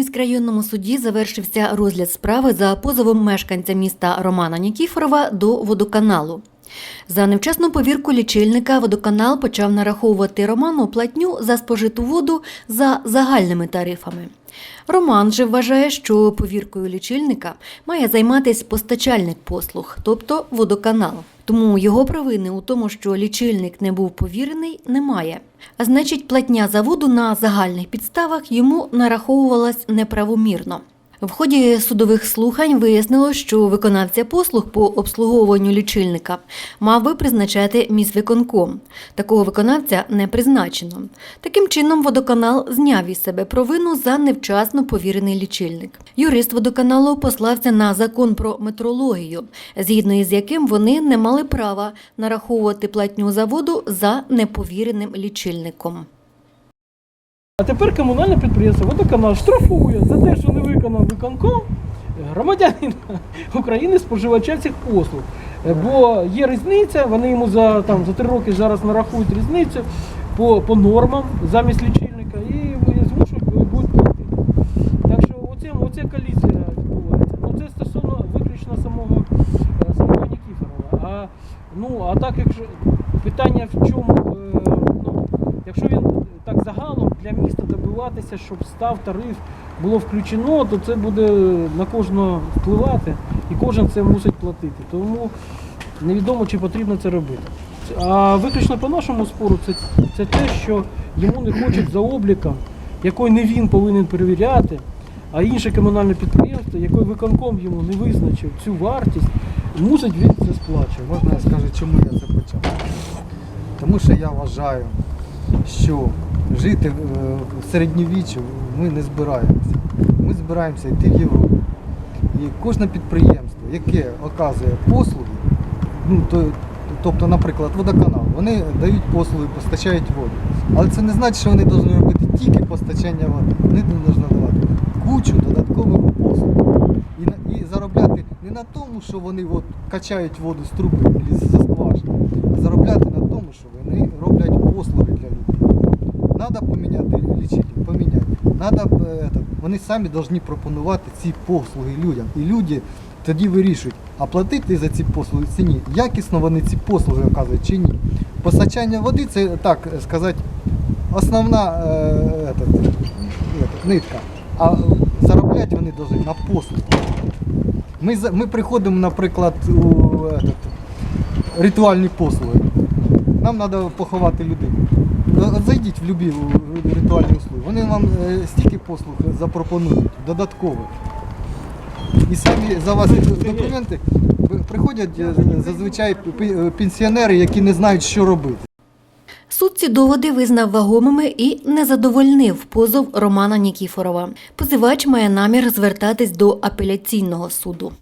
міськрайонному суді завершився розгляд справи за позовом мешканця міста Романа Нікіфорова до водоканалу. За невчасну повірку лічильника водоканал почав нараховувати Роману платню за спожиту воду за загальними тарифами. Роман же вважає, що повіркою лічильника має займатися постачальник послуг, тобто водоканал. Тому його провини у тому, що лічильник не був повірений, немає. А значить, платня за воду на загальних підставах йому нараховувалась неправомірно. В ході судових слухань вияснилось, що виконавця послуг по обслуговуванню лічильника мав би призначати міськвиконком. Такого виконавця не призначено. Таким чином, водоканал зняв із себе провину за невчасно повірений лічильник. Юрист водоканалу послався на закон про метрологію, згідно із яким вони не мали права нараховувати платню за воду за неповіреним лічильником. А тепер комунальне підприємство водоканал штрафує за те, що не виконав виконком громадянина України споживача цих послуг. Е, Бо є різниця, вони йому за там за три роки зараз нарахують різницю по, по нормам замість лічильника і змушують е, будуть платити. Так що оце, оце колізія відбувається. Ну це стосовно виключно самого, е, самого Нікіфорова. А, ну, а так якщо питання в чому, е, ну, якщо він так загалом для міста добиватися, щоб став тариф було включено, то це буде на кожного впливати і кожен це мусить платити. Тому невідомо, чи потрібно це робити. А виключно по нашому спору це, це те, що йому не хочуть за обліком, який не він повинен перевіряти, а інше комунальне підприємство, яке виконком йому не визначив цю вартість, мусить він це сплачувати. Можна я скажу, чому я це почав? Тому що я вважаю, що жити е, в середньовіччю ми не збираємося. Ми збираємося йти в Європу. І кожне підприємство, яке оказує послуги, ну, то, тобто, наприклад, водоканал, вони дають послуги, постачають воду. Але це не значить, що вони повинні робити тільки постачання води. Вони повинні давати кучу додаткових послуг. І, і заробляти не на тому, що вони от, качають воду з труби з скважини, а заробляти на тому, що вони роблять послуги для людей. Надо поміняти лічильник, поміняти. Надо, е, этот, вони самі повинні пропонувати ці послуги людям. І люди тоді вирішують, а платити за ці послуги чи ні. Якісно вони ці послуги оказують чи ні. Постачання води це так сказати основна е, этот, этот, нитка. А заробляти вони повинні на послуги. Ми, за- ми приходимо, наприклад, у этот, ритуальні послуги. Нам треба поховати людину. От Зайдіть в любі ритуальні услуги. Вони вам е, стільки послуг запропонують, додаткових. І самі за вас документи приходять е, зазвичай е, пенсіонери, які не знають, що робити. Суд ці доводи визнав вагомими і не задовольнив позов Романа Нікіфорова. Позивач має намір звертатись до апеляційного суду.